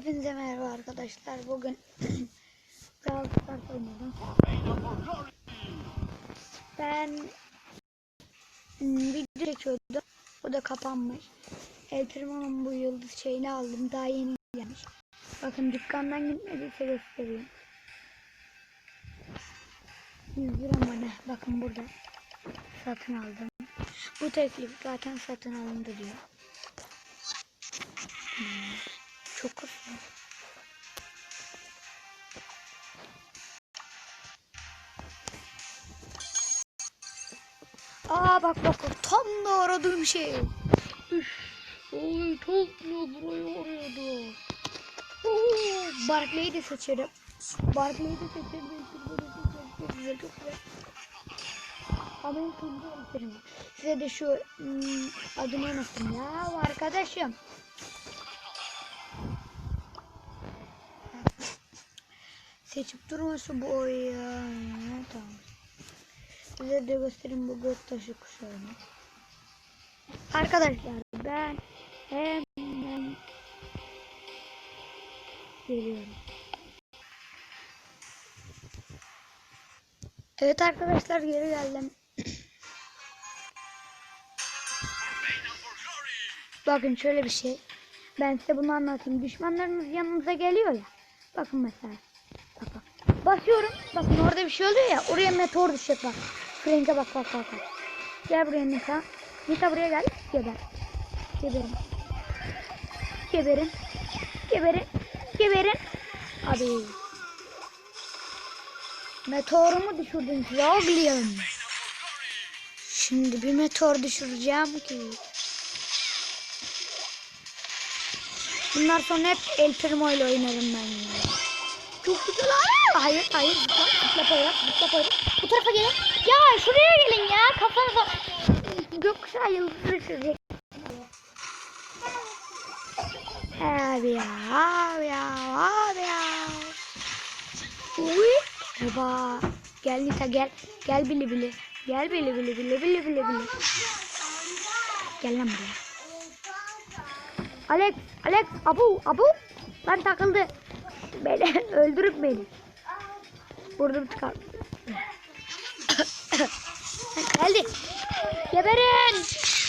Hepinize merhaba arkadaşlar. Bugün Brawl oynadım. Ben video çekiyordum. O da kapanmış. El bu yıldız şeyini aldım. Daha yeni gelmiş. Bakın dükkandan gitmediyse göstereyim. 100 lira mı ne? Bakın burada. Satın aldım. Bu teklif zaten satın alındı diyor. Hmm, Çok kısa. Aa bak bak tam da aradığım şey. Üf. Oy topluyor burayı arıyordu. Oo, Barclay'i de seçerim. Barclay'i de seçerim. Çok güzel çok güzel. Ama en. Size de şu hmm, adını unuttum ya arkadaşım. Seçip durması bu oy ya. Tamam. Size de göstereyim bu gök taşı kuşağını. Arkadaşlar ben hemen geliyorum. Evet arkadaşlar geri geldim. Bakın şöyle bir şey. Ben size bunu anlatayım. Düşmanlarınız yanınıza geliyor ya. Bakın mesela. Basıyorum. Bakın orada bir şey oluyor ya. Oraya meteor düşecek bak. Frank'e bak bak bak. bak. Gel buraya Nita. Nita buraya gel. Geber. Geberin. Geberin. Geberin. Geberin. Hadi. Meteorumu düşürdün oğlum. Şimdi bir meteor düşüreceğim ki. Bunlar sonra hep El Primo ile oynarım ben ya. Çok güzel. Aa, hayır hayır. Zıpla poyraz. Zıpla poyraz. Bu tarafa gelin. Ya şuraya gelin ya. Kafanıza. Gökkuşağı yıldızı düşürecek. Abi ya. Abi ya. Abi ya. Uy. Eba. Gel Nita gel. Gel bili bili. Gel bili bili bili bili bili bili. Gel lan buraya. Alex, Alex, abu, abu. Lan takıldı. Beni öldürüp beni. Vurdum çıkar. Geldi. Geberin.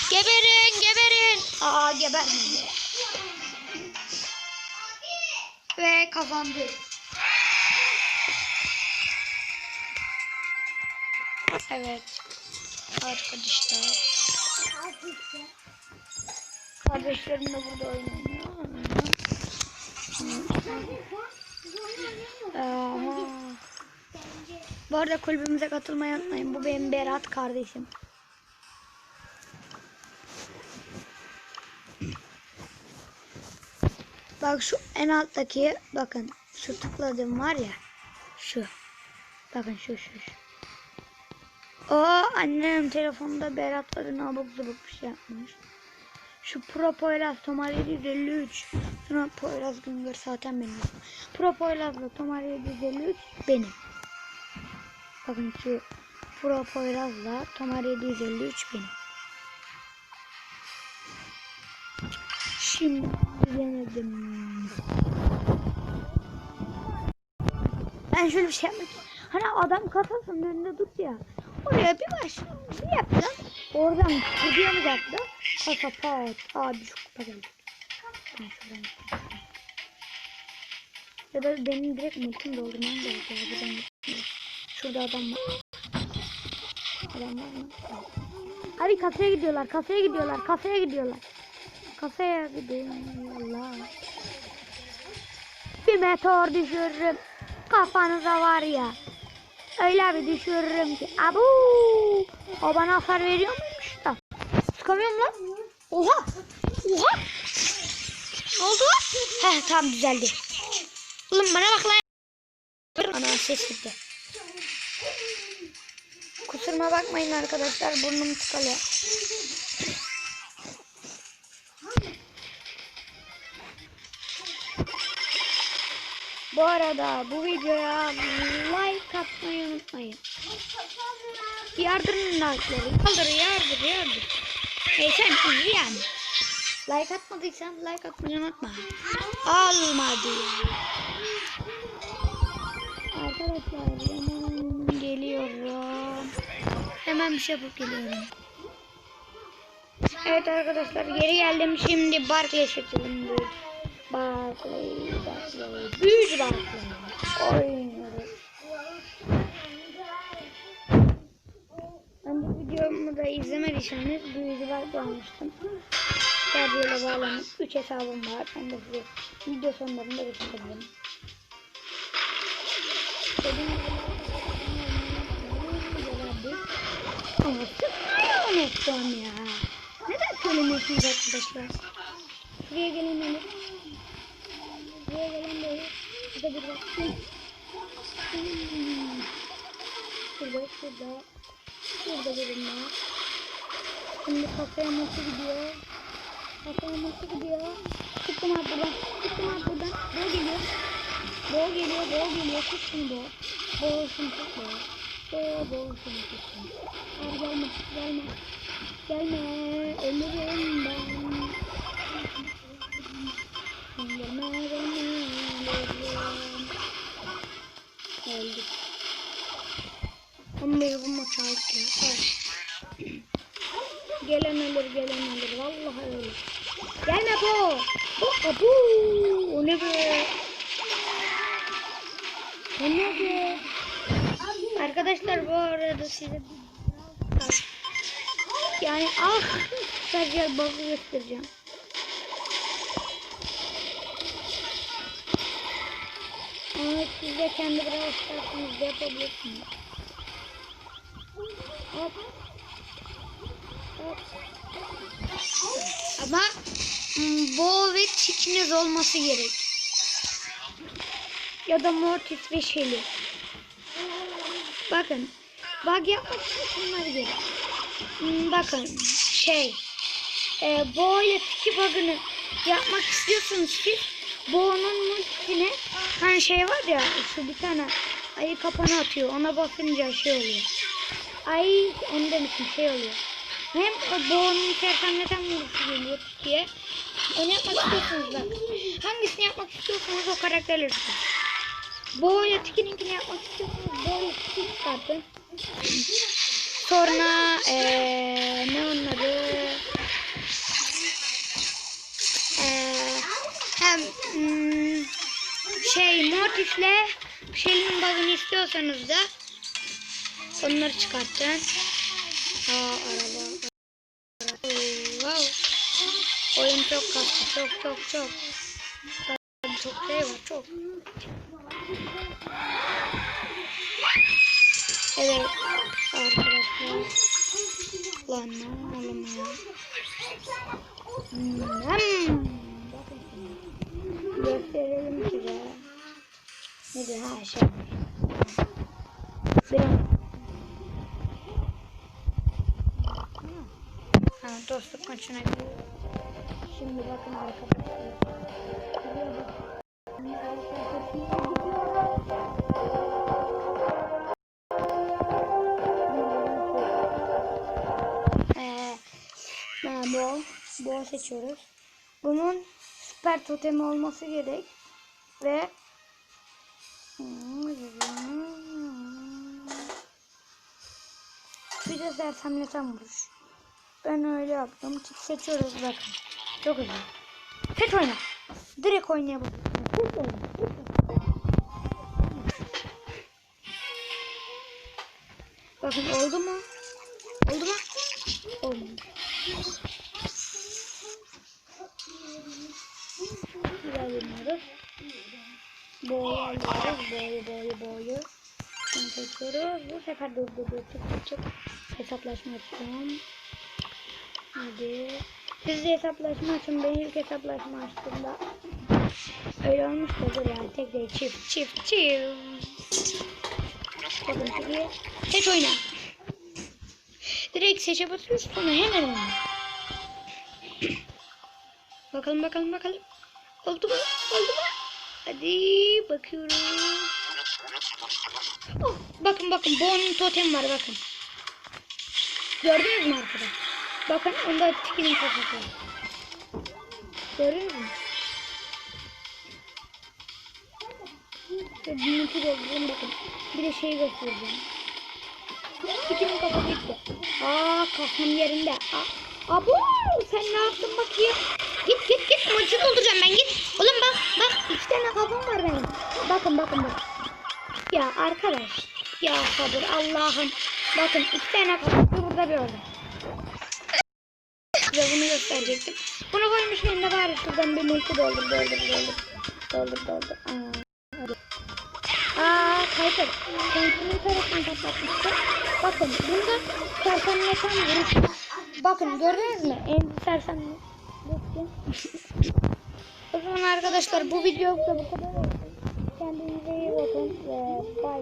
Geberin, geberin. Aa gebermedi. Ve kazandı. Evet. Arkadaşlar. Kardeşlerim de burada oynuyor. Aha. Bu arada kulübümüze katılmayı unutmayın. Bu benim Berat kardeşim. Bak şu en alttaki bakın şu tıkladığım var ya şu. Bakın şu şu şu. Aa annem telefonda Berat adına abuk zubuk bir şey yapmış. Şu Propoyla Somali 153. Pro Poyraz Güngör zaten benim. Pro Poyraz'la Tomarya 753 benim. Bakın ki Pro Poyraz'la Tomar 753 benim. Şimdi yenedim. Ben şöyle bir şey yapmak Hani adam kafasının önünde dur ya. Oraya bir baş bir yaptım. Oradan kırdıyamayacak da kafa pat abi şu kupa geldi. Ya da benim direkt multum doldurmam gerekiyor. Buradan. Şurada adam var. Adam var mı? Hadi kafeye gidiyorlar. Kafeye gidiyorlar. Kafeye gidiyorlar. Kafeye gidiyorlar. Bir meteor düşürürüm. Kafanıza var ya. Öyle bir düşürürüm ki. Abu. O bana hasar veriyor muymuş da. Sıkamıyorum lan. Oha. Oha. Ne oldu? Heh tamam düzeldi. Oğlum bana bak lan. Ana ses gitti. Kusuruma bakmayın arkadaşlar. Burnum tıkalı. Bu arada bu videoya like atmayı unutmayın. Yardırın like'ları. Kaldır yardır yardır. E sen iyi yani. Like atmadıysan like atmayı unutma. Almadı. Arkadaşlar hemen geliyorum. Hemen bir şey yapıp geliyorum. Evet arkadaşlar geri geldim. Şimdi Barclay çekelim. bu. Barclay, Barclay. Büyücü Barclay. Oynuyoruz. Önceki videomu da izlemediyseniz büyücü Barclay almıştım. Tercihle bağlanıp 3 hesabım var. Ben de size video sonlarında göstereceğim. Ama sıkmayı unuttum ya. Neden söylemiyorsunuz arkadaşlar? Buraya gelen olur. Buraya gelen de olur. Burada bir bak. Şurada, şurada. Şurada birim var. Şimdi kafaya nasıl gidiyor? Kafaya nasıl gidiyor? Çıktım abi buradan. Çıktım abi buradan. Boğ geliyor. Boğ geliyor, boğ geliyor. Tut şunu boğ. Boğulsun tut boğ. Boğ, tut şunu. Abi gelme, gelme. Gelme, ölürüm ben. Gelme, gelme, ölürüm. Öldük. Ama bu maç aldık ya. Evet. Gelen ölür, gelen ölür. Vallahi ölür. Gelme bu. Bu, bu. O ne be? O ne be? Arkadaşlar bu arada size yani ah sadece bug'ı göstereceğim. Ama siz de kendi isterseniz yapabilirsiniz. Hop. Ama mm, bo ve tikiniz olması gerek. Ya da mortis ve şeli. Bakın. Bug yapmak için şunlar gerek. Hmm, Bakın şey e, Bo ile tiki bug'ını yapmak istiyorsanız siz Bo'nun multisine hani şey var ya şu bir tane ayı kapanı atıyor ona bakınca şey oluyor. Ay onu demişim şey oluyor. Hem o Bo'nun sersemleten multisi geliyor tikiye. Onu yapmak istiyorsanız bak. Hangisini yapmak istiyorsanız o karakterleri tutun. Bo ile tikininkini yapmak istiyorsanız Bo ile tiki çıkartın. Sonra eee ne onun adı? Eee hem hmm, şey Mortis'le Shell'in bug'ını istiyorsanız da onları çıkartın. Aa araba. Oo, Wow. Oyun çok kastı. Çok çok çok. Çok şey çok. Evet arkadaşlar. Lan ne oğlum ya. Hmm. Şimdi. Gösterelim size. Nedir ha şey. Biraz. Dostluk maçına gidiyor. Şimdi bakın arkadaşlar. Buraya boğa, boğa seçiyoruz. Bunun süper totemi olması gerek. Ve bir de sersemleten vuruş. Ben öyle yaptım. Tip seçiyoruz bakın. Çok güzel. Seç oyna. Direkt oynayabiliriz. Seç oyna. Seç oyna. Bakın oldu mu? Oldu mu? Olmadı. İlerliyoruz. Boyu alıyoruz. Boyu boyu boyu. Şimdi seçiyoruz. Bu sefer dur dur dur. Çık çık çık. Hesaplaşma açacağım. Hadi. De hesaplaşma açın. Ben ilk hesaplaşma açtığımda öyle olmuş dur yani. Tek değil. Çift çift çift. Bakın şimdi. Seç oyna. Direkt seçe basıyorsun sonra hemen oyna. bakalım bakalım bakalım. Oldu mu? Oldu mu? Hadi bakıyorum. Oh, bakın bakın Bo'nun totem var bakın. Gördünüz mü arkada? Bakın onda kafası var. Görüyor musun? Ve büyütü doldurun bakın. Bir de şey göstereceğim. İkinin kafası gitti. Aa kafam yerinde. Aa, abo sen ne yaptın bakayım. Git git git maçı dolduracağım ben git. Oğlum bak bak iki tane kafam var benim. Bakın bakın bak. Ya arkadaş. Ya sabır Allah'ım. Bakın iki tane kafam burada bir orada. Size bunu gösterecektim. Bunu koymuşken de bari şuradan bir multi doldur doldur doldur. Doldur doldur. Aa. Aa Kayser. Kontrolü tarafını patlatmıştı. Bakın bunda sersemleten vuruş. Bakın gördünüz mü? En sersemle. o zaman arkadaşlar bu video da bu kadar. Kendinize iyi bakın bay bay.